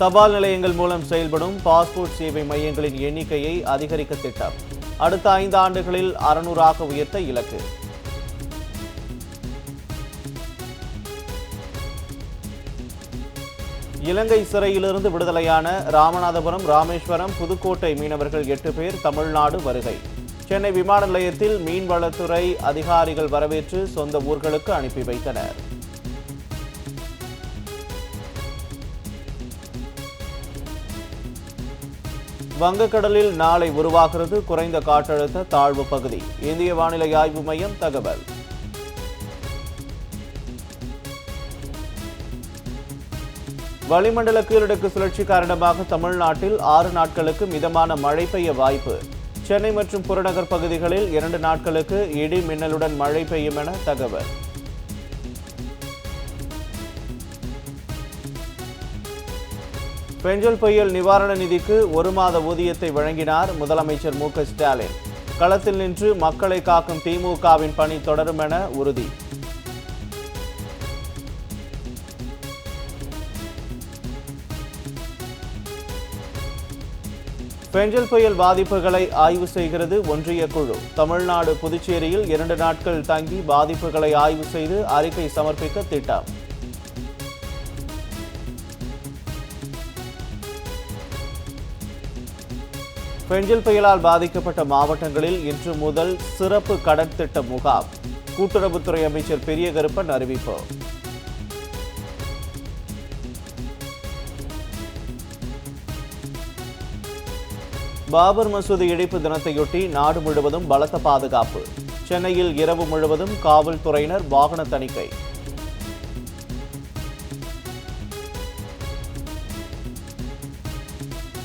தபால் நிலையங்கள் மூலம் செயல்படும் பாஸ்போர்ட் சேவை மையங்களின் எண்ணிக்கையை அதிகரிக்க திட்டம். அடுத்த ஐந்து ஆண்டுகளில் அறுநூறாக உயர்த்த இலக்கு. இலங்கை சிறையிலிருந்து விடுதலையான ராமநாதபுரம் ராமேஸ்வரம் புதுக்கோட்டை மீனவர்கள் எட்டு பேர் தமிழ்நாடு வருகை. சென்னை விமான நிலையத்தில் மீன்வளத்துறை அதிகாரிகள் வரவேற்று சொந்த ஊர்களுக்கு அனுப்பி வைத்தனர். வங்கக்கடலில் நாளை உருவாகிறது குறைந்த காற்றழுத்த தாழ்வு பகுதி. இந்திய வானிலை ஆய்வு மையம் தகவல். வளிமண்டல கீழடுக்கு சுழற்சி காரணமாக தமிழ்நாட்டில் ஆறு நாட்களுக்கு மிதமான மழை பெய்ய வாய்ப்பு. சென்னை மற்றும் புறநகர் பகுதிகளில் இரண்டு நாட்களுக்கு இடி மின்னலுடன் மழை பெய்யும் என தகவல். பெஞ்சல் புயல் நிவாரண நிதிக்கு ஒரு மாத ஊதியத்தை வழங்கினார் முதலமைச்சர் மு ஸ்டாலின். களத்தில் நின்று மக்களை காக்கும் திமுகவின் பணி தொடரும் என உறுதி. பெஞ்சல் புயல் பாதிப்புகளை ஆய்வு செய்கிறது ஒன்றிய குழு. தமிழ்நாடு புதுச்சேரியில் இரண்டு நாட்கள் தங்கி பாதிப்புகளை ஆய்வு செய்து அறிக்கை சமர்ப்பிக்க திட்டம். பெஞ்சல் புயலால் பாதிக்கப்பட்ட மாவட்டங்களில் இன்று முதல் சிறப்பு கடன் திட்ட முகாம். கூட்டுறவுத்துறை அமைச்சர் பெரிய கருப்பன் அறிவிப்பு. பாபர் மசூதி இடிப்பு தினத்தையொட்டி நாடு முழுவதும் பலத்த பாதுகாப்பு. சென்னையில் இரவு முழுவதும் காவல்துறையினர் வாகன தணிக்கை.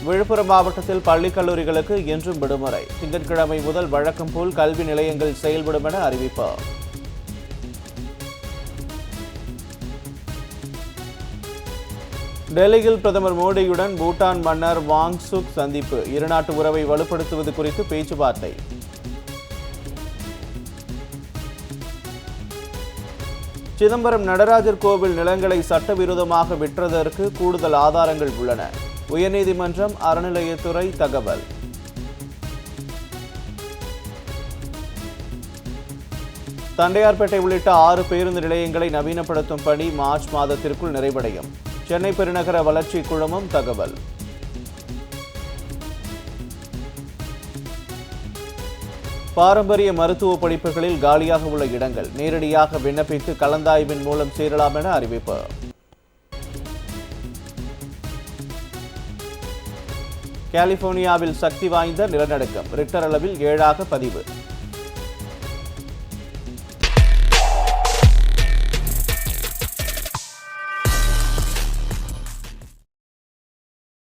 விழுப்புரம் மாவட்டத்தில் பள்ளி கல்லூரிகளுக்கு இன்றும் விடுமுறை. திங்கட்கிழமை முதல் வழக்கம் போல் கல்வி நிலையங்கள் செயல்படும் என அறிவிப்பு. டெல்லியில் பிரதமர் மோடியுடன் பூட்டான் மன்னர் வாங் சுக் சந்திப்பு. இருநாட்டு உறவை வலுப்படுத்துவது குறித்து பேச்சுவார்த்தை. சிதம்பரம் நடராஜர் கோவில் நிலங்களை சட்டவிரோதமாக விற்றதற்கு கூடுதல் ஆதாரங்கள் உள்ளன. உயர்நீதிமன்றம் அறநிலையத்துறை தகவல். தண்டையார்பேட்டை உள்ளிட்ட ஆறு பேருந்து நிலையங்களை நவீனப்படுத்தும் பணி மார்ச் மாதத்திற்குள் நிறைவடையும். சென்னை பெருநகர வளர்ச்சி குழுமம் தகவல். பாரம்பரிய மருத்துவ படிப்புகளில் காலியாக உள்ள இடங்கள் நேரடியாக விண்ணப்பித்து கலந்தாய்வின் மூலம் சேரலாம் என அறிவிப்பு. கலிபோர்னியாவில் சக்தி வாய்ந்த நிலநடுக்கம் ரிக்டர் அளவில் ஏழாக பதிவு.